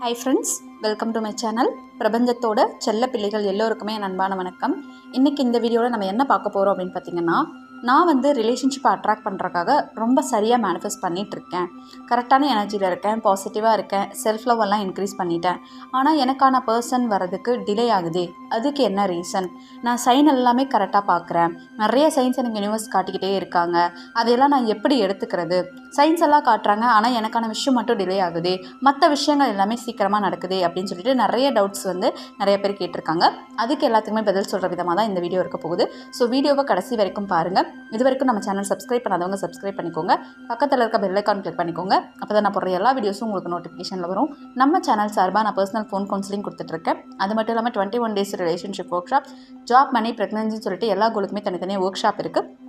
Hi friends welcome to my channel பிரபஞ்சத்தோட செல்ல பிள்ளைகள் எல்லோருக்குமே என் அன்பான வணக்கம். இன்றைக்கி இந்த வீடியோவில் நம்ம என்ன பார்க்க போகிறோம் அப்படின்னு பார்த்தீங்கன்னா நான் வந்து ரிலேஷன்ஷிப்பை அட்ராக்ட் பண்ணுறக்காக ரொம்ப சரியாக மேனிஃபெஸ்ட் பண்ணிகிட்ருக்கேன் கரெக்டான எனர்ஜியில் இருக்கேன் பாசிட்டிவாக இருக்கேன் செல்ஃப் லவ் எல்லாம் இன்க்ரீஸ் பண்ணிட்டேன். ஆனால் எனக்கான பர்சன் வரதுக்கு டிலே ஆகுதே அதுக்கு என்ன ரீசன் நான் சைன் எல்லாமே கரெக்டாக பார்க்குறேன் நிறைய சைன்ஸ் எனக்கு யூனிவர்ஸ் காட்டிக்கிட்டே இருக்காங்க. அதையெல்லாம் நான் எப்படி எடுத்துக்கிறது? சயின்ஸ் எல்லாம் காட்டுறாங்க ஆனால் எனக்கான விஷயம் மட்டும் டிலே ஆகுது மற்ற விஷயங்கள் எல்லாமே சீக்கிரமாக நடக்குது அப்படின்னு சொல்லிட்டு நிறைய டவுட்ஸ் வந்து நிறைய பேர் கேட்டிருக்காங்க. அதுக்கு எல்லாத்துக்குமே பதில் சொல்கிற விதமாக தான் இந்த வீடியோ இருக்க போகுது. ஸோ வீடியோவை கடைசி வரைக்கும் பாருங்கள் இது வரைக்கும் நம்ம சேனல் சப்ஸ்கிரைப் பண்ணாதவங்க சப்ஸ்கிரைப் பண்ணிக்கோங்க. பக்கத்தில் இருக்க பெல்லைக்கான் கிளிக் பண்ணிக்கோங்க. அப்போ தான் நான் போடுற எல்லா வீடியோஸும் உங்களுக்கு நோட்டிஃபிகேஷனில் வரும். நம்ம சேனல் சார்பாக நான் பர்சனல் ஃபோன் கவுன்சிலிங் கொடுத்துட்ருக்கேன். அது மட்டும் இல்லாமல் twenty one days relationship workshop job money ப்ரெக்னன்சின்னு சொல்லிட்டு எல்லா கோலுக்குமே தனித்தனியாக ஒர்க் ஷாப் இருக்குது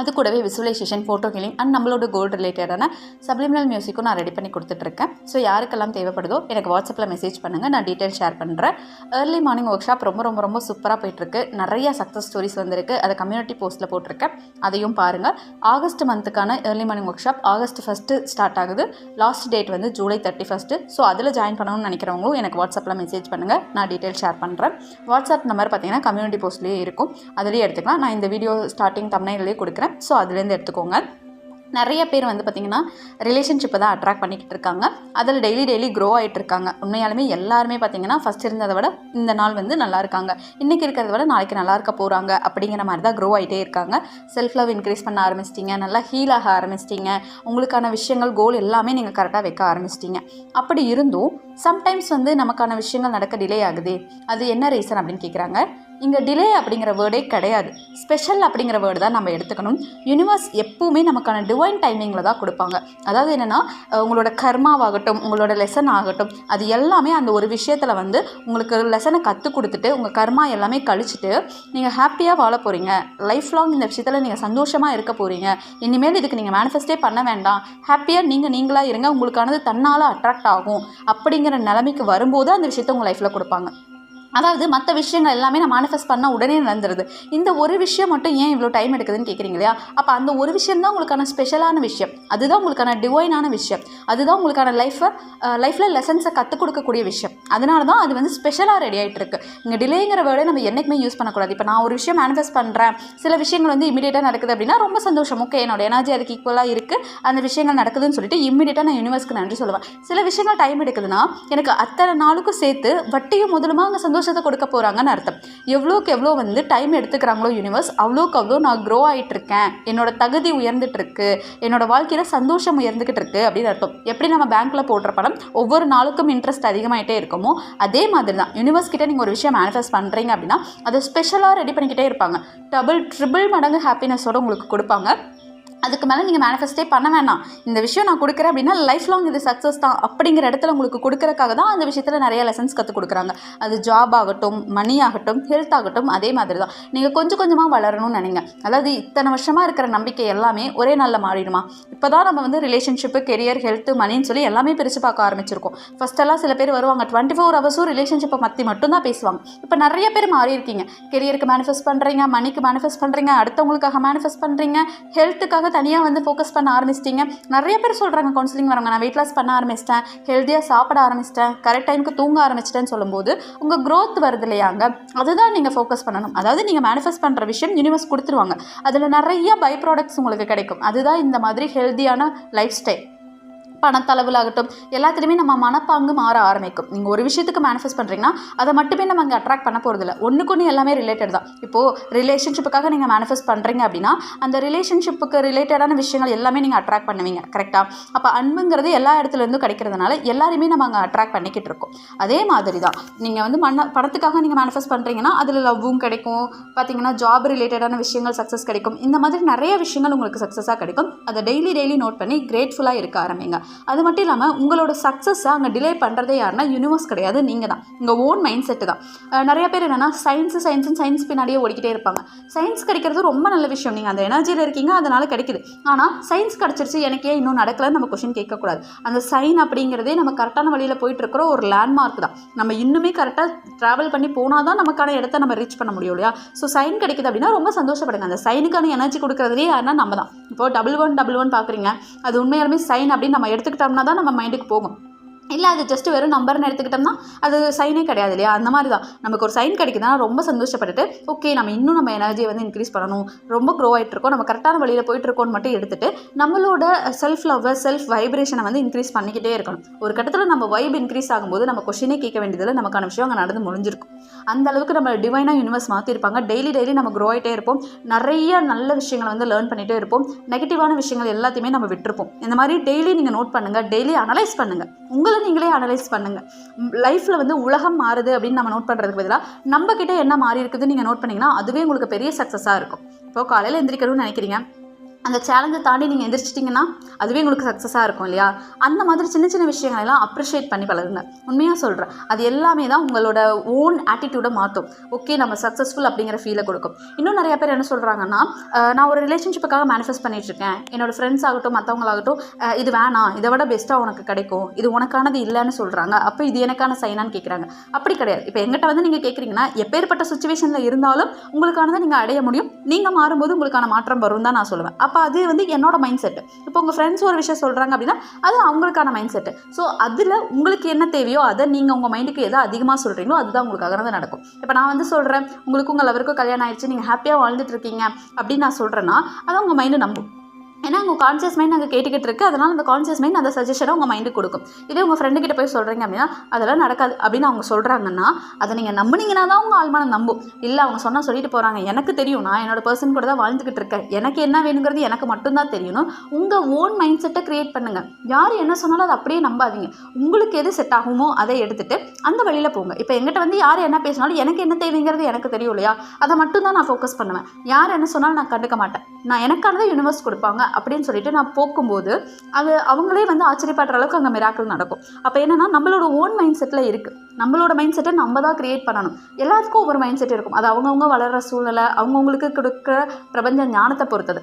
அது கூடவே விசுவலைசேஷன் ஃபோட்டோ ஹீலிங் அண்ட் நம்மளோட கோல்டு ரிலேட்டடான சப்ளிமினல் மியூசிக்கும் நான் ரெடி பண்ணி கொடுத்துட்ருக்கேன். ஸோ யாருக்கெல்லாம் தேவைப்படுதோ எனக்கு வாட்ஸ்அப்பில் மெசேஜ் பண்ணுங்கள் நான் டீட்டெயில் ஷேர் பண்ணுறேன் ஏர்லி மார்னிங் ஒர்க் ஷாப் ரொம்ப ரொம்ப ரொம்ப சூப்பராக போயிட்டுருக்கு நிறைய சக்ஸஸ் ஸ்டோரிஸ் வந்திருக்கு. அதை கம்யூனிட்டி போஸ்ட்டில் போட்டிருக்கேன். அதையும் பாருங்கள் August மந்த்துக்கான early morning workshop August first start ஆகுது. லாஸ்ட் டேட் வந்து ஜூலை தேர்ட்டி ஃபஸ்ட்டு ஸோ அதில் ஜாயின் பண்ணணும்னு நினைக்கிறவங்களும் எனக்கு வாட்ஸ்அப்பில் மெசேஜ் பண்ணுங்கள் நான் டீட்டெயில் ஷேர் பண்ணுறேன் வாட்ஸ்அப் நம்பர் பார்த்தீங்கன்னா கம்யூனிட்டி போஸ்ட்லேயே இருக்கும். அதிலேயே எடுத்துக்கலாம். நான் இந்த வீடியோ ஸ்டார்டிங் தமிழ்லேயே கொடுக்குறேன். ஸோ அதுலேருந்து எடுத்துக்கோங்க. நிறைய பேர் வந்து பார்த்திங்கன்னா ரிலேஷன்ஷிப்பை தான் அட்ராக்ட் பண்ணிக்கிட்டு இருக்காங்க. அதில் டெய்லி டெய்லி க்ரோ ஆகிட்டு இருக்காங்க. உண்மையாலுமே எல்லாருமே பார்த்திங்கன்னா ஃபஸ்ட் இருந்ததை விட இந்த நாள் வந்து நல்லா இருக்காங்க. இன்றைக்கி இருக்கிறத விட நாளைக்கு நல்லா இருக்க போகிறாங்க அப்படிங்கிற மாதிரி தான் க்ரோ ஆகிட்டே இருக்காங்க. செல்ஃப் லவ் இன்க்ரீஸ் பண்ண ஆரம்பிச்சிட்டிங்க. நல்லா ஹீல் ஆக ஆரம்பிச்சிட்டிங்க. உங்களுக்கான விஷயங்கள் கோல் எல்லாமே நீங்கள் கரெக்டாக வைக்க ஆரம்பிச்சிட்டிங்க. அப்படி இருந்தும் சம்டைம்ஸ் வந்து நமக்கான விஷயங்கள் நடக்க டிலே ஆகுது. அது என்ன ரீசன் அப்படின்னு கேட்குறாங்க இங்கே டிலே அப்படிங்கிற வேர்டே கிடையாது. ஸ்பெஷல் அப்படிங்கிற வேர்டு தான் நம்ம எடுத்துக்கணும். யூனிவர்ஸ் எப்பவுமே நமக்கான டிவைன் டைமிங்கில் தான் கொடுப்பாங்க. அதாவது என்னென்னா உங்களோட கர்மாவாகட்டும் உங்களோட லெசன் ஆகட்டும் அது எல்லாமே அந்த ஒரு விஷயத்தில் வந்து உங்களுக்கு லெசனை கற்றுக் கொடுத்துட்டு உங்கள் கர்மா எல்லாமே கழிச்சிட்டு நீங்கள் ஹாப்பியாக வாழ போகிறீங்க லைஃப் லாங் இந்த விஷயத்தில் நீங்கள் சந்தோஷமாக இருக்க போகிறீங்க இனிமேல் இதுக்கு நீங்கள் மேனிஃபெஸ்டே பண்ண வேண்டாம். ஹாப்பியாக நீங்கள் நீங்களாக இருங்க. உங்களுக்கானது தன்னால் அட்ராக்ட் ஆகும். அப்படிங்கிற நிலைமைக்கு வரும்போது அந்த விஷயத்தை உங்கள் லைஃப்பில் கொடுப்பாங்க. அதாவது மற்ற விஷயங்கள் எல்லாமே நான் மேனிஃபெஸ்ட் பண்ணால் உடனே நடந்துருது. இந்த ஒரு விஷயம் மட்டும் ஏன் இவ்வளோ டைம் எடுக்குதுன்னு கேட்குறீங்க இல்லையா? அப்போ அந்த ஒரு விஷயம் தான் உங்களுக்கான ஸ்பெஷலான விஷயம். அதுதான் உங்களுக்கான டிவைனான விஷயம். அதுதான் உங்களுக்கான லைஃப்பை லைஃப்பில் லெசன்ஸை கற்றுக் கொடுக்கக்கூடிய விஷயம். அதனால தான் அது வந்து ஸ்பெஷலாக ரெடி ஆகிட்டு இருக்கு. இங்கே டிலேங்கிற வேர்டை நம்ம என்றைக்குமே யூஸ் பண்ணக்கூடாது. இப்போ நான் ஒரு விஷயம் மேனிஃபெஸ்ட் பண்ணுறேன் சில விஷயங்கள் வந்து இமீடியட்டாக நடக்குது அப்படின்னா ரொம்ப சந்தோஷம். ஓகே என்னோட எனர்ஜி அதுக்கு ஈக்குவலாக இருக்குது அந்த விஷயங்கள் நடக்குதுன்னு சொல்லிட்டு இமீடியட்டாக நான் யூனிவர்ஸ்க்கு நன்றி சொல்லுவேன். சில விஷயங்கள் டைம் எடுக்குதுன்னா எனக்கு அத்தனை நாளுக்கும் சேர்த்து வட்டியும் முதலுமா அங்கே சந்தோஷம் சந்தோஷத்தை கொடுக்க போகிறாங்கன்னு அர்த்தம். எவ்வளோக்கு எவ்வளோ வந்து டைம் எடுத்துக்கிறாங்களோ யூனிவர்ஸ் அவ்வளோக்கு அவ்வளோ நான் க்ரோ ஆகிட்டுருக்கேன் என்னோடய தகுதி உயர்ந்துட்டுருக்கு. என்னோடய வாழ்க்கையில் சந்தோஷம் உயர்ந்துக்கிட்டு இருக்குது அப்படின்னு அர்த்தம். எப்படி நம்ம பேங்க்கில் போடுற பணம் ஒவ்வொரு நாளுக்கும் இன்ட்ரெஸ்ட் அதிகமாகிட்டே இருக்குமோ அதே மாதிரி தான் யூனிவர்ஸ் கிட்டே நீங்கள் ஒரு விஷயம் மேனிஃபெஸ்ட் பண்ணுறீங்க அப்படின்னா அதை ஸ்பெஷலாக ரெடி பண்ணிக்கிட்டே இருப்பாங்க. டபுள் ட்ரிபிள் மடங்கு ஹாப்பினஸோடு உங்களுக்கு கொடுப்பாங்க. அதுக்கு மேலே நீங்கள் மேனிஃபெஸ்டே பண்ண வேணாம். இந்த விஷயம் நான் கொடுக்குறேன் அப்படின்னா லைஃப் லாங் இது சக்ஸஸ் தான் அப்படிங்கிற இடத்துல உங்களுக்கு கொடுக்குறக்காக தான் அந்த விஷயத்தில் நிறைய லெசன்ஸ் கற்றுக் கொடுக்குறாங்க. அது ஜாப் ஆகட்டும் மணி ஆகட்டும் ஹெல்த் ஆகட்டும் அதே மாதிரி தான். நீங்கள் கொஞ்சம் கொஞ்சமாக வளரணும்னு நினைங்க. அதாவது இத்தனை வருஷமாக இருக்கிற நம்பிக்கை எல்லாமே ஒரே நாளில் மாறிடுமா? இப்போ தான் நம்ம வந்து ரிலேஷன்ஷிப்பு கெரியர் ஹெல்த் மணின்னு சொல்லி எல்லாமே பிரித்து பார்க்க ஆரம்பிச்சிருக்கோம். ஃபஸ்ட்டெல்லாம் சில பேர் வருவாங்க டுவெண்ட்டி ஃபோர் ஹவர்ஸும் ரிலேஷன்ஷிப்பை பற்றி மட்டும்தான் பேசுவாங்க. இப்போ நிறைய பேர் மாறி இருக்கீங்க. கெரியருக்கு மேனிஃபெஸ்ட் பண்ணுறீங்க மணிக்கு மேனிஃபெஸ்ட் பண்ணுறீங்க அடுத்தவங்களுக்காக மேனிஃபெஸ்ட் பண்ணுறீங்க ஹெல்த்துக்காக தனியாக வந்து ஃபோக்கஸ் பண்ண ஆரம்பிச்சிட்டிங்க. நிறைய பேர் சொல்கிறாங்க கவுன்சிலிங் வரவங்க நான் வெயிட் லாஸ் பண்ண ஆரம்பிச்சிட்டேன் ஹெல்த்தியாக சாப்பிட ஆரம்பிச்சிட்டேன் கரெக்ட் டைமுக்கு தூங்க ஆரம்பிச்சிட்டேன்னு சொல்லும்போது உங்கள் க்ரோத் வருது இல்லையாங்க? அதுதான் நீங்கள் ஃபோக்கஸ் பண்ணணும். அதாவது நீங்கள் மேனிஃபெஸ்ட் பண்ணுற விஷயம் யூனிவர்ஸ் கொடுத்துருவாங்க. அதில் நிறைய பை ப்ராடக்ட்ஸ் உங்களுக்கு கிடைக்கும். அதுதான் இந்த மாதிரி ஹெல்த்தியான லைஃப் ஸ்டைல் பணத்தளவில் ஆகட்டும் எல்லாத்துலேயுமே நம்ம மனப்பாங்கு மாற ஆரம்பிக்கும். நீங்கள் ஒரு விஷயத்துக்கு மேனிஃபெஸ்ட் பண்ணுறீங்கன்னா அதை மட்டுமே நம்ம அங்கே அட்ராக்ட் பண்ண போகிறதில்ல ஒன்றுக்கு ஒன்று எல்லாமே ரிலேட்டட் தான். இப்போது ரிலேஷன்ஷிப்புக்காக நீங்கள் மேனிஃபெஸ்ட் பண்ணுறீங்க அப்படின்னா அந்த ரிலேஷன்ஷிப்புக்கு ரிலேட்டடான விஷயங்கள் எல்லாமே நீங்கள் அட்ராக்ட் பண்ணுவீங்க. கரெக்டாக அப்போ அன்புங்கிறது எல்லா இடத்துலேருந்தும் கிடைக்கிறதுனால எல்லாருமே நம்ம அங்கே அட்ராக்ட் பண்ணிக்கிட்டு இருக்கோம். அதே மாதிரி தான் நீங்கள் வந்து மண்ண பணத்துக்காக நீங்கள் மேனிஃபெஸ்ட் பண்ணுறீங்கன்னா அதில் லவ்வும் கிடைக்கும். பார்த்தீங்கன்னா ஜாப் ரிலேட்டடான விஷயங்கள் சக்ஸஸ் கிடைக்கும். இந்த மாதிரி நிறைய விஷயங்கள் உங்களுக்கு சக்ஸஸாக கிடைக்கும். அதை டெய்லி டெய்லி நோட் பண்ணி கிரேட்ஃபுல்லாக இருக்க ஆரம்பிங்க. அது மட்டும் இல்லாமல் உங்களோட சக்ஸஸை அங்கே டிலே பண்ணுறதே யாருன்னா யூனிவர்ஸ் கிடையாது நீங்கள் தான். உங்கள் ஓன் மைண்ட் செட்டு தான் நிறைய பேர் என்னென்னா சயின்ஸு சயின்ஸுன்னு சயின்ஸ் பின்னாடியே ஓடிக்கிட்டே இருப்பாங்க. சயின்ஸ் கிடைக்கிறது ரொம்ப நல்ல விஷயம். நீங்கள் அந்த எனர்ஜியில் இருக்கீங்க அதனால் கிடைக்குது. ஆனால் சயின்ஸ் கிடச்சிருச்சு எனக்கு ஏன் இன்னும் நடக்கலன்னு நம்ம கொஷின் கேட்கக்கூடாது. அந்த சைன் அப்படிங்கிறதே நம்ம கரெக்டான வழியில் போயிட்டு இருக்கிற ஒரு லேண்ட்மார்க் தான். நம்ம இன்னுமே கரெக்டாக ட்ராவல் பண்ணி போனால் தான் நமக்கான இடத்த நம்ம ரீச் பண்ண முடியும் இல்லையா? ஸோ சைன் கிடைக்குது அப்படின்னா ரொம்ப சந்தோஷப்படுங்க. அந்த சைனுக்கான எனர்ஜி கொடுக்குறதுலேயே யாருன்னா நம்ம தான். இப்போ டபுள் ஒன் டபுள் ஒன் பார்க்குறீங்க. அது உண்மையாலுமே சைன் அப்படின்னு நம்ம எடுத்துக்கிட்டோம்னா தான் நம்ம மைண்டுக்கு போகும். இல்லை அது ஜஸ்ட் வெறும் நம்பர்னு எடுத்துக்கிட்டோம்னா அது சைனே கிடையாது இல்லையா? அந்த மாதிரி தான். நமக்கு ஒரு சைன் கிடைக்குதுன்னா ரொம்ப சந்தோஷப்பட்டுட்டு ஓகே நம்ம இன்னும் நம்ம எனர்ஜியை வந்து இன்க்ரீஸ் பண்ணணும். ரொம்ப க்ரோ ஆகிட்டு இருக்கோம் நம்ம கரெக்டான வழியில் போயிட்டுருக்கோம்னு மட்டும் எடுத்துட்டு நம்மளோட செல்ஃப் லவ்வை செல்ஃப் வைப்ரேஷனை வந்து இன்க்ரீஸ் பண்ணிக்கிட்டே இருக்கணும். ஒரு கட்டத்தில் நம்ம வைப் இன்க்ரீஸ் ஆகும்போது நம்ம கொஷினே கேட்க வேண்டியதில் நமக்கான விஷயம் அங்கே நடந்து முடிஞ்சிருக்கும். அந்த அளவுக்கு நம்ம டிவைனாக யூனிவர்ஸ் மாற்றிருப்பாங்க டெய்லி டெய்லி நம்ம க்ரோ ஆகிட்டே இருப்போம். நிறைய நல்ல விஷயங்களை வந்து லேர்ன் பண்ணிகிட்டே இருப்போம். நெகட்டிவான விஷயங்கள் எல்லாத்தையுமே நம்ம விட்டுருப்போம். இந்த மாதிரி டெய்லி நீங்கள் நோட் பண்ணுங்கள் டெய்லி அனலைஸ் பண்ணுங்கள் உங்களை நீங்களே அனலைஸ் பண்ணுங்கள் லைஃப்பில் வந்து உலகம் மாறுது அப்படின்னு நம்ம நோட் பண்ணுறதுக்கு பதிலாக நம்ம கிட்ட என்ன மாறி இருக்குதுன்னு நீங்கள் நோட் பண்ணிங்கன்னா அதுவே உங்களுக்கு பெரிய சக்ஸஸாக இருக்கும். இப்போ காலையில் எந்திரிக்கணும்னு நினைக்கிறீங்க. அந்த சேலஞ்சை தாண்டி நீங்கள் எந்திரிச்சிட்டிங்கன்னா அதுவே உங்களுக்கு சக்ஸஸாக இருக்கும் இல்லையா? அந்த மாதிரி சின்ன சின்ன விஷயங்களெல்லாம் அப்ரிஷியேட் பண்ணி பழகுங்க. உண்மையாக சொல்கிறேன் அது எல்லாமே தான் உங்களோட ஓன் ஆட்டிடியூடை மாற்றும் ஓகே நம்ம சக்ஸஸ்ஃபுல் அப்படிங்கிற ஃபீலை கொடுக்கும். இன்னும் நிறைய பேர் என்ன சொல்கிறாங்கன்னா நான் ஒரு ரிலேஷன்ஷிப்புக்காக மேனிஃபெஸ்ட் பண்ணிகிட்ருக்கேன் என்னோட ஃப்ரெண்ட்ஸ் ஆகட்டும் மற்றவங்களாகட்டும் இது வேணாம். இதை விட பெஸ்ட்டாக உனக்கு கிடைக்கும். இது உனக்கானது இல்லைன்னு சொல்கிறாங்க அப்போ இது எனக்கான சைனான்னு கேட்குறாங்க அப்படி கிடையாது. இப்போ எங்கிட்ட வந்து நீங்கள் கேட்குறீங்கன்னா எப்பேற்பட்ட சுச்சுவேஷனில் இருந்தாலும் உங்களுக்கானதை நீங்கள் அடைய முடியும். நீங்கள் மாறும்போது உங்களுக்கான மாற்றம் வரும் தான் நான் சொல்லுவேன். அப்போ அது வந்து என்னோட மைண்ட் செட்டு இப்போ உங்கள் ஃப்ரெண்ட்ஸ் ஒரு விஷயம் சொல்கிறாங்க அப்படின்னா அது அவங்களுக்கான மைண்ட் செட்டு ஸோ அதில் உங்களுக்கு என்ன தேவையோ அதை நீங்கள் உங்கள் மைண்டுக்கு எதை அதிகமாக சொல்கிறீங்களோ அதுதான் உங்களுக்காக தான் நடக்கும். இப்போ நான் வந்து சொல்கிறேன் உங்களுக்கு உங்கள் லவருக்கும் கல்யாணம் ஆயிடுச்சு நீங்கள் ஹாப்பியாக வாழ்ந்துட்டு இருக்கீங்க அப்படின்னு நான் சொல்கிறேன்னா அதை உங்கள் மைண்டு நம்பும் ஏன்னா உங்கள் கான்சியஸ் மைண்ட் நாங்கள் கேட்டுக்கிட்டு இருக்கு. அதனால் அந்த கான்சியஸ் மைண்ட் அந்த சஜஷனை உங்கள் மைண்டுக்கு கொடுக்கும். இதே உங்கள் ஃப்ரெண்டு கிட்ட போய் சொல்கிறீங்க அப்படின்னா அதெல்லாம் நடக்காது அப்படின்னு அவங்க சொல்கிறாங்கன்னா அதை நீங்கள் நம்புனீங்கன்னா தான் உங்கள் ஆழ்மானம் நம்பும். இல்லை அவங்க சொன்னால் சொல்லிட்டு போகிறாங்க எனக்கு தெரியும். நான் என்னோட பர்சன் கூட தான் வாழ்ந்துக்கிட்டு இருக்கேன். எனக்கு என்ன வேணுங்கிறது எனக்கு மட்டும்தான் தெரியணும். உங்கள் ஓன் மைண்ட் செட்டை க்ரியேட் பண்ணுங்கள் யார் என்ன சொன்னாலும் அதை அப்படியே நம்பாதீங்க. உங்களுக்கு எது செட் ஆகுமோ அதை எடுத்துகிட்டு அந்த வழியில் போங்க. இப்போ எங்கிட்ட வந்து யார் என்ன பேசினாலும் எனக்கு என்ன தேவைங்கிறது எனக்கு தெரியும் இல்லையா? அதை மட்டும் தான் நான் ஃபோக்கஸ் பண்ணுவேன். யார் என்ன சொன்னாலும் நான் கண்டுக்க மாட்டேன். நான் எனக்கானதை யூனிவர்ஸ் கொடுப்பாங்க. அப்படின்னு சொல்லிட்டு நான் போக்கும்போது அது அவங்களே வந்து ஆச்சரியப்படுற அளவுக்கு அங்கே மிராக்கள் நடக்கும். அப்போ என்னென்னா நம்மளோட ஓன் மைண்ட் செட்டில் இருக்குது நம்மளோட மைண்ட் செட்டை நம்ம தான் க்ரியேட் பண்ணணும். எல்லாத்துக்கும் ஒவ்வொரு மைண்ட் செட் இருக்கும். அது அவங்கவுங்க வளர்கிற சூழ்நிலை அவங்கவுங்களுக்கு கொடுக்குற பிரபஞ்ச ஞானத்தை பொறுத்தது.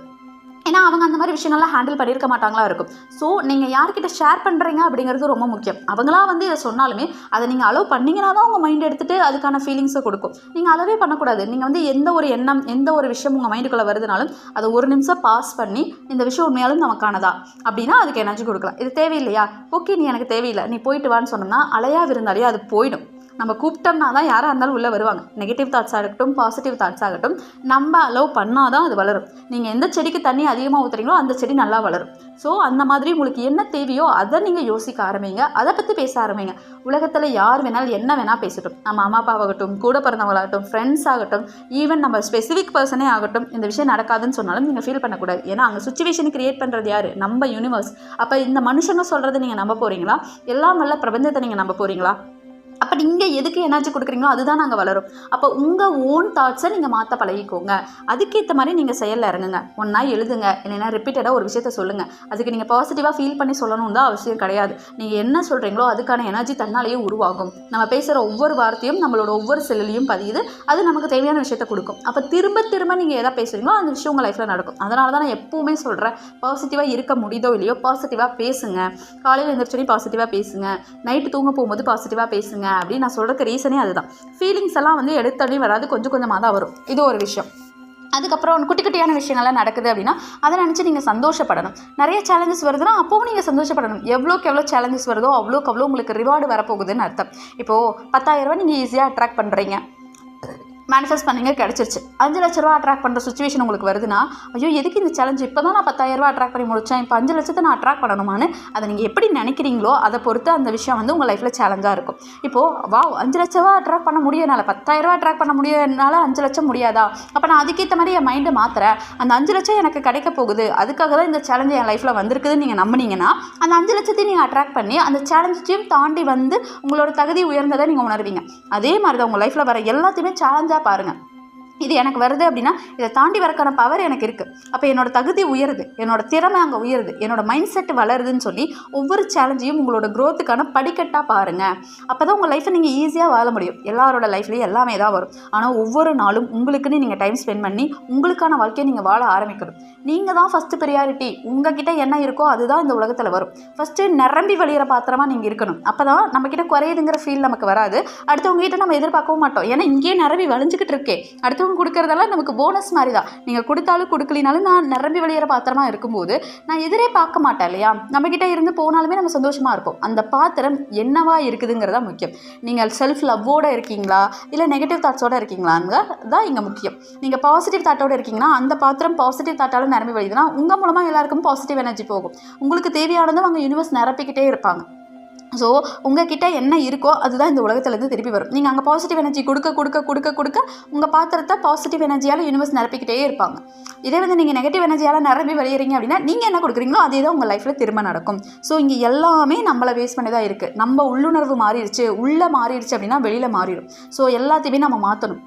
ஏன்னா அவங்க அந்த மாதிரி விஷயங்கள்லாம் ஹேண்டில் பண்ணியிருக்க மாட்டாங்களா இருக்கும். ஸோ நீங்கள் யார்கிட்ட ஷேர் பண்ணுறீங்க அப்படிங்கிறது ரொம்ப முக்கியம். அவங்களா வந்து இதை சொன்னாலுமே அதை நீங்கள் அலோவ் பண்ணிங்கன்னா தான் உங்கள் மைண்ட் எடுத்துகிட்டு அதுக்கான ஃபீலிங்ஸை கொடுக்கும். நீங்கள் அளவே பண்ணக்கூடாது. நீங்கள் வந்து எந்த ஒரு எண்ணம் எந்த ஒரு விஷயம் உங்கள் மைண்டுக்குள்ளே வருதுனாலும் அதை ஒரு நிமிஷம் பாஸ் பண்ணி இந்த விஷயம் உண்மையாலும் நமக்கானதா? அப்படின்னா அதுக்கு எனர்ஜி கொடுக்கலாம். இது தேவையில்லையா? ஓகே நீ எனக்கு தேவையில்லை. நீ போயிட்டு வான்னு சொன்னோம்னா அலையா இருந்தாலே அது போயிடும். நம்ம கூப்பிட்டோம்னா தான் யாராக இருந்தாலும் உள்ளே வருவாங்க. நெகட்டிவ் தாட்ஸ் ஆகட்டும் பாசிட்டிவ் தாட்ஸ் ஆகட்டும் நம்ம அலோவ் பண்ணால் தான் அது வளரும். நீங்கள் எந்த செடிக்கு தண்ணி அதிகமாக ஊற்றுறீங்களோ அந்த செடி நல்லா வளரும். ஸோ அந்த மாதிரி உங்களுக்கு என்ன தேவையோ அதை நீங்கள் யோசிக்க ஆரம்பிங்க. அதை பற்றி பேச ஆரம்பிங்க. உலகத்தில் யார் வேணாலும் என்ன வேணால் பேசட்டும். நம்ம அம்மா அப்பாவாகட்டும் கூட பிறந்தவங்களாகட்டும் ஃப்ரெண்ட்ஸ் ஆகட்டும் ஈவன் நம்ம ஸ்பெசிஃபிக் பர்சனே ஆகட்டும் இந்த விஷயம் நடக்காதுன்னு சொன்னாலும் நீங்கள் ஃபீல் பண்ணக்கூடாது. ஏன்னா அங்கே சுச்சுவேஷன் கிரியேட் பண்ணுறது யார்? நம்ம யூனிவர்ஸ் அப்போ இந்த மனுஷங்க சொல்கிறத நீங்கள் நம்ப போகிறீங்களா எல்லாம் வல்ல பிரபஞ்சத்தை நீங்கள் நம்ப போகிறீங்களா அப்போ நீங்கள் எதுக்கு எனர்ஜி கொடுக்குறீங்களோ அதுதான் நாங்கள் வளரும். அப்போ உங்கள் ஓன் தாட்ஸை நீங்கள் மாற்ற பழகிக்கோங்க. அதுக்கேற்ற மாதிரி நீங்கள் செயலில் இறங்குங்க. ஒன்றா எழுதுங்க. இல்லைன்னா ரிப்பீட்டடாக ஒரு விஷயத்த சொல்லுங்கள் அதுக்கு நீங்கள் பாசிட்டிவாக ஃபீல் பண்ணி சொல்லணும் தான் அவசியம் கிடையாது. நீங்கள் என்ன சொல்கிறீங்களோ அதுக்கான எனர்ஜி தன்னாலேயே உருவாகும். நம்ம பேசுகிற ஒவ்வொரு வார்த்தையும் நம்மளோட ஒவ்வொரு செல்லுலையும் பதியுது. அது நமக்கு தேவையான விஷயத்த கொடுக்கும். அப்போ திரும்ப திரும்ப நீங்கள் எதை பேசுகிறீங்களோ அந்த விஷயம் உங்கள் லைஃப்பில் நடக்கும். அதனால தான் நான் எப்போவுமே சொல்கிறேன் பாசிட்டிவாக இருக்க முடியுதோ இல்லையோ பாசிட்டிவாக பேசுங்க. காலையில் எழுந்திரிச்சோடனே பாசிட்டிவாக பேசுங்க. நைட்டு தூங்க போகும்போது பாசிட்டிவாக பேசுங்க. அப்படின்னு நான் சொல்கிறதுக்கு ரீசனே அதுதான். ஃபீலிங்ஸ் எல்லாம் வந்து எடுத்தடி வராது கொஞ்சம் கொஞ்சமாக தான் வரும். இது ஒரு விஷயம். அதுக்கப்புறம் குட்டி குட்டியான விஷயங்கள்லாம் நடக்குது அப்படின்னா அதை நினச்சி நீங்கள் சந்தோஷப்படணும். நிறைய சேலஞ்சஸ் வருதுன்னா அப்போவும் நீங்கள் சந்தோஷப்படணும். எவ்வளோக்கு எவ்வளோ சேலஞ்சஸ் வருதோ அவ்வளோக்கு அவ்வளோ உங்களுக்கு ரிவார்டு வரப்போகுதுன்னு அர்த்தம். இப்போது பத்தாயிரரூபா நீங்கள் ஈஸியாக அட்ராக்ட் பண்ணுறீங்க மேனிஃபெஸ்ட் பண்ணீங்க கிடச்சிருச்சு. அஞ்சு லட்ச ரூபா அட்ராக்ட் பண்ணுற சுச்சுவேஷன் உங்களுக்கு வருதுன்னா ஐயோ எதுக்கு இந்த சேலஞ்ச் இப்போ தான் நான் பத்தாயிரம் ரூபா அட்ராக்ட் பண்ணி முடித்தேன் இப்போ அஞ்சு லட்சத்தை நான் அட்ராக்ட் பண்ணணுமான்னு அதை நீங்கள் எப்படி நினைக்கிறீங்களோ அதை பொறுத்து அந்த விஷயம் வந்து உங்கள் லைஃப்பில் சேலஞ்சாக இருக்கும். இப்போது வா அஞ்சு லட்ச ரூபா அட்ராக்ட் பண்ண முடியனால பத்தாயிரம் ரூபா அட்ராக்ட் பண்ண முடியனால அஞ்சு லட்சம் முடியாதா? அப்போ நான் அதுக்கேற்ற மாதிரி என் மைண்டை மாற்றுறேன் அந்த அஞ்சு லட்சம் எனக்கு கிடைக்க போகுது. அதுக்காக தான் இந்த சேலஞ்சு என் லைஃப்பில் வந்திருக்குதுன்னு நீங்கள் நம்பினீங்கன்னா அந்த அஞ்சு லட்சத்தையும் நீங்கள் அட்ராக்ட் பண்ணி அந்த சேலஞ்சையும் தாண்டி வந்து உங்களோட தகுதி உயர்ந்ததை நீங்கள் உணர்வீங்க. அதே மாதிரி தான் உங்கள் லைஃப்பில் வர எல்லாத்தையுமே சேலஞ்சாக பாருங்கள் இது எனக்கு வருது அப்படின்னா இதை தாண்டி வரக்கான பவர் எனக்கு இருக்குது அப்போ என்னோட தகுதி உயருது என்னோட திறமை அங்கே உயருது என்னோட மைண்ட் செட் வளருதுன்னு சொல்லி ஒவ்வொரு சேலஞ்சையும் உங்களோட க்ரோத்துக்கான படிக்கட்டாக பாருங்கள் அப்போ தான் உங்கள் லைஃப்பை நீங்கள் ஈஸியாக வாழ முடியும். எல்லாரோட லைஃப்லேயும் எல்லாமே தான் வரும். ஆனால் ஒவ்வொரு நாளும் உங்களுக்குன்னு நீங்கள் டைம் ஸ்பெண்ட் பண்ணி உங்களுக்கான வாழ்க்கையை நீங்கள் வாழ ஆரம்பிக்கணும். நீங்கள் தான் ஃபஸ்ட்டு ப்ரியாரிட்டி உங்ககிட்ட என்ன இருக்கோ அதுதான் இந்த உலகத்தில் வரும். ஃபஸ்ட்டு நிரம்பி வழியிற பாத்திரமா நீங்கள் இருக்கணும். அப்போ தான் நம்மக்கிட்ட குறையுதுங்கிற ஃபீல் நமக்கு வராது. அடுத்தவங்ககிட்ட நம்ம எதிர்பார்க்கவும் மாட்டோம். ஏன்னா இங்கேயே நிரம்பி வளைஞ்சிக்கிட்டு இருக்கே. அடுத்து அடுத்தவங்க கொடுக்கறதெல்லாம் நமக்கு போனஸ் மாதிரி தான் நீங்கள் கொடுத்தாலும் கொடுக்கலினாலும் நான் நிரம்பி வெளியேற பாத்திரமா இருக்கும்போது நான் எதிரே பார்க்க மாட்டேன் இல்லையா? நம்மக்கிட்ட இருந்து போனாலுமே நம்ம சந்தோஷமாக இருப்போம். அந்த பாத்திரம் என்னவா இருக்குதுங்கிறதா முக்கியம். நீங்கள் செல்ஃப் லவ்வோடு இருக்கீங்களா? இல்லை நெகட்டிவ் தாட்ஸோடு இருக்கீங்களான்னு தான் இங்கே முக்கியம். நீங்கள் பாசிட்டிவ் தாட்டோடு இருக்கீங்கன்னா அந்த பாத்திரம் பாசிட்டிவ் தாட்டாலும் நிரம்பி வழிதுன்னா உங்கள் மூலமாக எல்லாருக்கும் பாசிட்டிவ் எனர்ஜி போகும். உங்களுக்கு தேவையானதும் அவங்க யூனிவர்ஸ் நிரப்பிக்கிட்டே இருப்பாங்க. ஸோ உங்ககிட்ட என்ன இருக்கோ அதுதான் இந்த உலகத்துலேருந்து திருப்பி வரும். நீங்கள் அங்கே பாசிட்டிவ் எனர்ஜி கொடுக்க கொடுக்க கொடுக்க கொடுக்க உங்கள் பாத்திரத்தை பாசிட்டிவ் எனர்ஜியால் யூனிவர்ஸ் நிரப்பிக்கிட்டே இருப்பாங்க. இதே வந்து நீங்கள் நெகட்டிவ் எனர்ஜியால் நிரம்பி வெளியேறீங்க அப்படின்னா நீங்கள் என்ன கொடுக்குறீங்களோ அதே தான் உங்கள் லைஃப்பில் திரும்ப நடக்கும். ஸோ இங்கே எல்லாமே நம்மளை வேஸ்ட் பண்ணி தான் இருக்குது நம்ம உள்ளுணர்வு மாறிடுச்சு உள்ளே மாறிடுச்சு அப்படின்னா வெளியில் மாறிடும். ஸோ எல்லாத்தையுமே நம்ம மாற்றணும்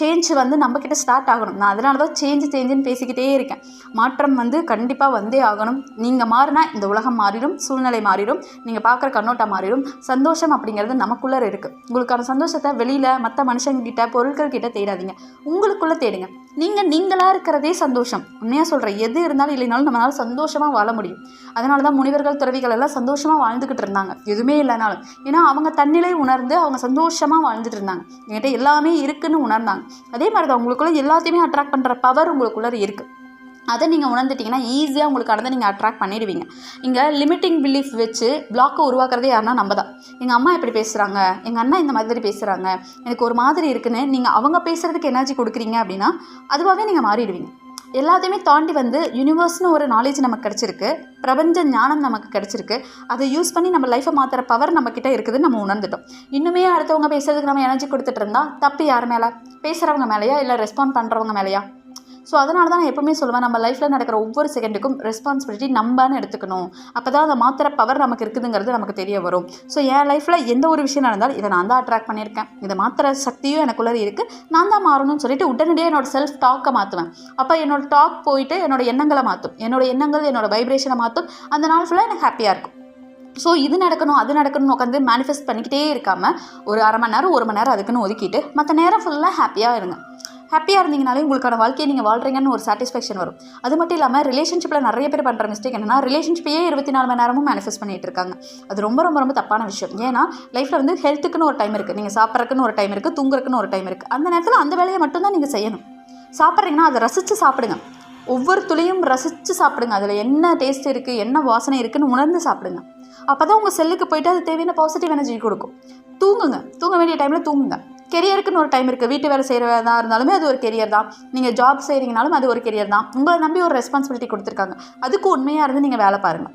சேஞ்ச் வந்து நம்மக்கிட்ட ஸ்டார்ட் ஆகணும். நான் அதனால தான் சேஞ்சு சேஞ்சுன்னு பேசிக்கிட்டே இருக்கேன். மாற்றம் வந்து கண்டிப்பாக வந்தே ஆகணும். நீங்கள் மாறினா இந்த உலகம் மாறிடும் சூழ்நிலை மாறிடும் நீங்கள் பார்க்குற கண்ணோட்டம் மாறிடும். சந்தோஷம் அப்படிங்கிறது நமக்குள்ளே இருக்குது உங்களுக்கான சந்தோஷத்தை வெளியில் மற்ற மனுஷங்கக்கிட்ட பொருட்கள் கிட்ட தேடாதீங்க. உங்களுக்குள்ளே தேடுங்க. நீங்கள் நீங்களாக இருக்கிறதே சந்தோஷம். உண்மையாக சொல்கிறேன் எது இருந்தாலும் இல்லைனாலும் நம்மளால் சந்தோஷமாக வாழ முடியும். அதனால தான் முனிவர்கள் துறவிகள் எல்லாம் சந்தோஷமாக வாழ்ந்துக்கிட்டு இருந்தாங்க. எதுவுமே இல்லைனாலும். ஏன்னா அவங்க தன்னிலை உணர்ந்து அவங்க சந்தோஷமாக வாழ்ந்துட்டு இருந்தாங்க. என்கிட்ட எல்லாமே இருக்குன்னு உணர்ந்தாங்க. அதே மாதிரி தான் உங்களுக்குள்ளே எல்லாத்தையுமே அட்ராக்ட் பண்ணுற பவர் உங்களுக்குள்ளே இருக்குது அதை நீங்கள் உணர்ந்துட்டிங்கன்னா ஈஸியாக உங்களுக்கு அதை நீங்கள் அட்ராக்ட் பண்ணிடுவீங்க. இங்கே லிமிட்டிங் பிலீஃப் வச்சு பிளாக்கை உருவாக்குறதே யாருன்னா நம்ம தான் எங்கள் அம்மா இப்படி பேசுகிறாங்க எங்கள் அண்ணா இந்த மாதிரி பேசுகிறாங்க எனக்கு ஒரு மாதிரி இருக்குன்னு நீங்கள் அவங்க பேசுகிறதுக்கு எனர்ஜி கொடுக்குறீங்க அப்படின்னா அதுவாகவே நீங்கள் மாறிடுவீங்க. எல்லாத்தையுமே தாண்டி வந்து யூனிவர்ஸ்னு ஒரு நாலேஜ் நமக்கு கிடச்சிருக்கு. பிரபஞ்ச ஞானம் நமக்கு கிடச்சிருக்கு. அதை யூஸ் பண்ணி நம்ம லைஃப்பை மாற்றுற பவர் நம்மக்கிட்ட இருக்குதுன்னு நம்ம உணர்ந்துட்டோம். இன்னுமே அடுத்தவங்க பேசுறதுக்கு நம்ம எனர்ஜி கொடுத்துட்டு இருந்தால் தப்பு யார் மேலே? பேசுகிறவங்க மேலேயா? இல்லை ரெஸ்பாண்ட் பண்ணுறவங்க மேலேயா? ஸோ அதனால தான் நான் எப்பவுமே சொல்லுவேன் நம்ம லைஃப்பில் நடக்கிற ஒவ்வொரு செகண்டுக்கும் ரெஸ்பான்சிபிலிட்டி நம்பன்னு எடுத்துக்கணும். அப்போ தான் அந்த மாத்திர பவர் நமக்கு இருக்குதுங்கிறது நமக்கு தெரிய வரும். ஸோ என் லைஃப்பில் எந்த ஒரு விஷயம் நடந்தாலும் இதை நான் தான் அட்ராக்ட் பண்ணியிருக்கேன். இதை மாத்திர சக்தியும் எனக்குள்ளே இருக்குது நான் தான் மாறணும்னு சொல்லிட்டு உடனடியாக என்னோட செல்ஃப் டாக்கை மாற்றுவேன் அப்போ என்னோட டாக் போயிட்டு என்னோட எண்ணங்களை மாற்றும் என்னோட எண்ணங்கள் என்னோட வைப்ரேஷனை மாற்றும் அந்த நாள் ஃபுல்லாக எனக்கு ஹாப்பியாக இருக்கும். ஸோ இது நடக்கணும் அது நடக்கணும்னு உட்காந்து மேனிஃபெஸ்ட் பண்ணிக்கிட்டே இருக்காமல் ஒரு அரை மணி நேரம் ஒரு மணி நேரம் அதுக்குன்னு ஒதுக்கிட்டு மற்ற நேரம் ஃபுல்லாக ஹாப்பியாக இருங்க. ஹாப்பியாக இருந்தீங்கனாலே உங்களுக்கான வாழ்க்கையை நீங்கள் வாழ்கிறீங்கன்னு ஒரு சாட்டிஸ்ஃபேக்ஷன் வரும். அது மட்டும் இல்லாமல் ரிலேஷன்ஷிப்பில் நிறைய பேர் பண்ணுற மிஸ்டேக் என்னன்னா ரிலேஷன்ஷிப்பையே இருபத்தி நாலு மணி நேரமும் மேனிஃபெஸ்ட் பண்ணிட்டு இருக்காங்க. அது ரொம்ப ரொம்ப ரொம்ப தப்பான விஷயம். ஏன்னா லைஃப்பில் வந்து ஹெல்த்துக்குன்னு ஒரு டைம் இருக்குது நீங்கள் சாப்பிட்றதுக்குன்னு ஒரு டைம் இருக்குது தூங்குறதுக்குன்னு ஒரு டைம் இருக்குது அந்த நேரத்தில் அந்த வேலையை மட்டும்தான் நீங்கள் செய்யணும். சாப்பிட்றீங்கன்னா அதை ரசித்து சாப்பிடுங்க. ஒவ்வொரு துளியும் ரசித்து சாப்பிடுங்க. அதில் என்ன டேஸ்ட் இருக்குது என்ன வாசனை இருக்குன்னு உணர்ந்து சாப்பிடுங்க. அப்போ தான் உங்கள் செல்லுக்கு போயிட்டு அது தேவையான பாசிட்டிவ் எனர்ஜி கொடுக்கும். தூங்குங்க. தூங்க வேண்டிய டைமில் தூங்குங்க. கெரியருக்குன்னு ஒரு டைம் இருக்குது வீட்டு வேலை செய்கிறதா இருந்தாலுமே அது ஒரு கெரியர் தான். நீங்கள் ஜாப் செய்கிறீங்கனாலும் அது ஒரு கெரியர் தான். உங்களை நம்பி ஒரு ரெஸ்பான்சிபிலிட்டி கொடுத்துருக்காங்க. அதுக்கு உண்மையாக இருந்து நீங்கள் வேலை பாருங்கள்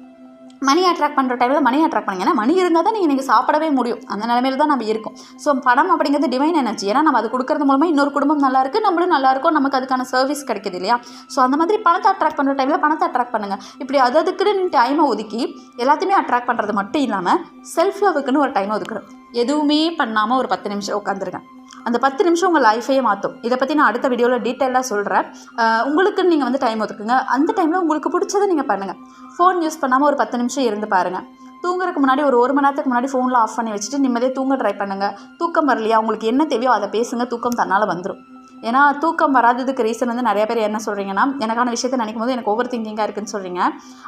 மணி அட்ராக்ட் பண்ணுற டைமில் மணி அட்ராக்ட் பண்ணுங்க. ஏன்னா மணி இருந்தால் தான் நீங்கள் நீங்கள் சாப்பிடவே முடியும். அந்த நிலமையில தான் நம்ம இருக்கோம். ஸோ பணம் அப்படிங்கிறது டிவைன் எனர்ஜி ஏன்னா நம்ம அது கொடுக்கறது மூலமாக இன்னொரு குடும்பம் நல்லா இருக்குது நம்மளும் நல்லா இருக்கும் நமக்கு அதுக்கான சர்வீஸ் கிடைக்குது இல்லையா? ஸோ அந்த மாதிரி பணத்தை அட்ராக்ட் பண்ணுற டைமில் பணத்தை அட்ராக்ட் பண்ணுங்கள் இப்படி அது அதுக்குன்னு டைமை ஒதுக்கி எல்லாத்தையுமே அட்ராக்ட் பண்ணுறது மட்டும் இல்லாமல் செல்ஃப் லவ்வுக்குன்னு ஒரு டைமை ஒதுக்கணும் எதுவுமே பண்ணாமல் ஒரு பத்து நிமிஷம் உட்காந்துருங்க அந்த பத்து நிமிஷம் உங்கள் லைஃபையே மாற்றும் இதை பற்றி நான் அடுத்த வீடியோவில் டீட்டெயிலாக சொல்கிறேன் உங்களுக்குன்னு நீங்கள் வந்து டைம் ஒதுக்குங்க. அந்த டைமில் உங்களுக்கு பிடிச்சதை நீங்கள் பண்ணுங்கள் ஃபோன் யூஸ் பண்ணாமல் ஒரு பத்து நிமிஷம் இருந்து பாருங்கள் தூங்குறதுக்கு முன்னாடி ஒரு ஒரு மணி நேரத்துக்கு முன்னாடி ஃபோனில் ஆஃப் பண்ணி வச்சுட்டு நிம்மதியாக தூங்க ட்ரை பண்ணுங்கள் தூக்கம் வரலையா? உங்களுக்கு என்ன தேவையோ அதை பேசுங்க. தூக்கம் தன்னால் வந்துடும் ஏன்னா தூக்கம் வராததுக்கு ரீசன் வந்து நிறைய பேர் என்ன சொல்கிறீங்கன்னா எனக்கான விஷயத்தை நினைக்கும் போது எனக்கு ஓவர் திங்கிங்காக இருக்குன்னு சொல்கிறீங்க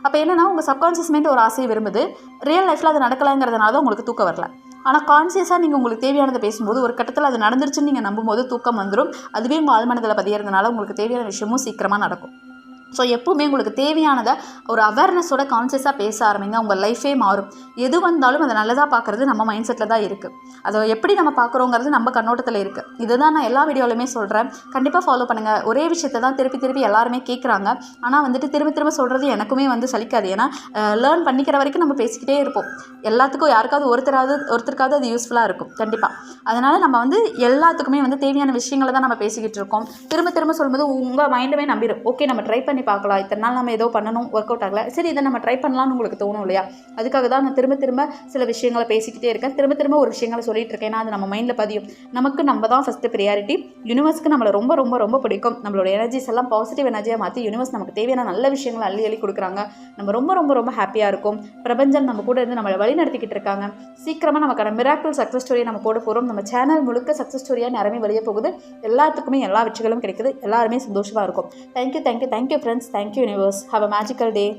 அப்போ என்னென்னா உங்கள் சப்கான்ஷியஸ் மைண்ட் ஒரு ஆசையை விரும்புது. ரியல் லைஃப்பில் அது நடக்கலைங்கிறதுனால தான் உங்களுக்கு தூக்கம் வரல. ஆனால் கான்சியஸாக நீங்கள் உங்களுக்கு தேவையானதை பேசும்போது ஒரு கட்டத்தில் அது நடந்துருச்சுன்னு நீங்கள் நம்பும்போது தூக்கம் வந்துடும் அதுவே உங்கள் ஆழ்மனதில் பதியறதுனால உங்களுக்கு தேவையான விஷயமும் சீக்கிரமாக நடக்கும். ஸோ எப்போவுமே உங்களுக்கு தேவையானதை ஒரு அவேர்னஸோட கான்சியஸாக பேச ஆரம்பிங்க. உங்கள் லைஃபே மாறும். எது வந்தாலும் அதை நல்லதாக பார்க்குறது நம்ம மைண்ட் செட்டில் தான் இருக்குது அதை எப்படி நம்ம பார்க்குறோங்கிறது நம்ம கண்ணோட்டத்தில் இருக்குது இதுதான் நான் எல்லா வீடியோலையுமே சொல்கிறேன் கண்டிப்பாக ஃபாலோ பண்ணுங்கள் ஒரே விஷயத்தை தான் திருப்பி திருப்பி எல்லாருமே கேட்குறாங்க ஆனால் வந்துட்டு திரும்ப திரும்ப சொல்கிறது எனக்குமே வந்து சலிக்காது. ஏன்னா லேர்ன் பண்ணிக்கிற வரைக்கும் நம்ம பேசிக்கிட்டே இருப்போம். எல்லாத்துக்கும் யாருக்காவது ஒருத்தராவது ஒருத்தருக்காவது அது யூஸ்ஃபுல்லாக இருக்கும். கண்டிப்பாக அதனால் நம்ம வந்து எல்லாத்துக்குமே வந்து தேவையான விஷயங்களை தான் நம்ம பேசிக்கிட்டு இருக்கோம். திரும்ப திரும்ப சொல்லும்போது உங்கள் மைண்டுமே நம்பிடும் ஓகே நம்ம ட்ரை பண்ணி பார்க்கலாம். இத்தனை நாள் நம்ம ஏதோ பண்ணணும் ஒர்க் அவுட் ஆகல. சரி இதை நம்ம ட்ரை பண்ணலாம்னு உங்களுக்கு தோணும் இல்லையா? அதுக்காக தான் நான் திரும்ப திரும்ப சில விஷயங்களை பேசிக்கிட்டே இருக்கேன். திரும்ப திரும்ப ஒரு விஷயங்களை சொல்லிட்டு இருக்கேன். ஏன்னா அது நம்ம மைண்டில் பதியும். நமக்கு நம்ம தான் ஃபஸ்ட்டு ப்ரியாரிட்டி யூனிவர்ஸ்க்கு நம்மளை ரொம்ப ரொம்ப ரொம்ப பிடிக்கும். நம்மளோட எனர்ஜிஸ் எல்லாம் பாசிட்டிவ் எனர்ஜியாக மாற்றி யூனிவர்ஸ் நமக்கு தேவையான நல்ல விஷயங்களை அள்ளி அள்ளி கொடுக்குறாங்க. நம்ம ரொம்ப ரொம்ப ரொம்ப ஹாப்பியாக இருக்கும். பிரபஞ்சம் நம்ம கூட இருந்து நம்மளை வழி நடத்திக்கிட்டு இருக்காங்க சீக்கிரமாக நமக்கான மிராக்கிள் சக்ஸஸ் ஸ்டோரியை நம்ம போட போகிறோம் நம்ம சேனல் முழுக்க சக்ஸஸ் ஸ்டோரியாக நிறமே வெளியே போகுது. எல்லாத்துக்குமே எல்லா வெற்றிகளும் கிடைக்குது. எல்லாருமே சந்தோஷமாக இருக்கும். Thank you thank you thank you friends. Thank you, universe. Have a magical day.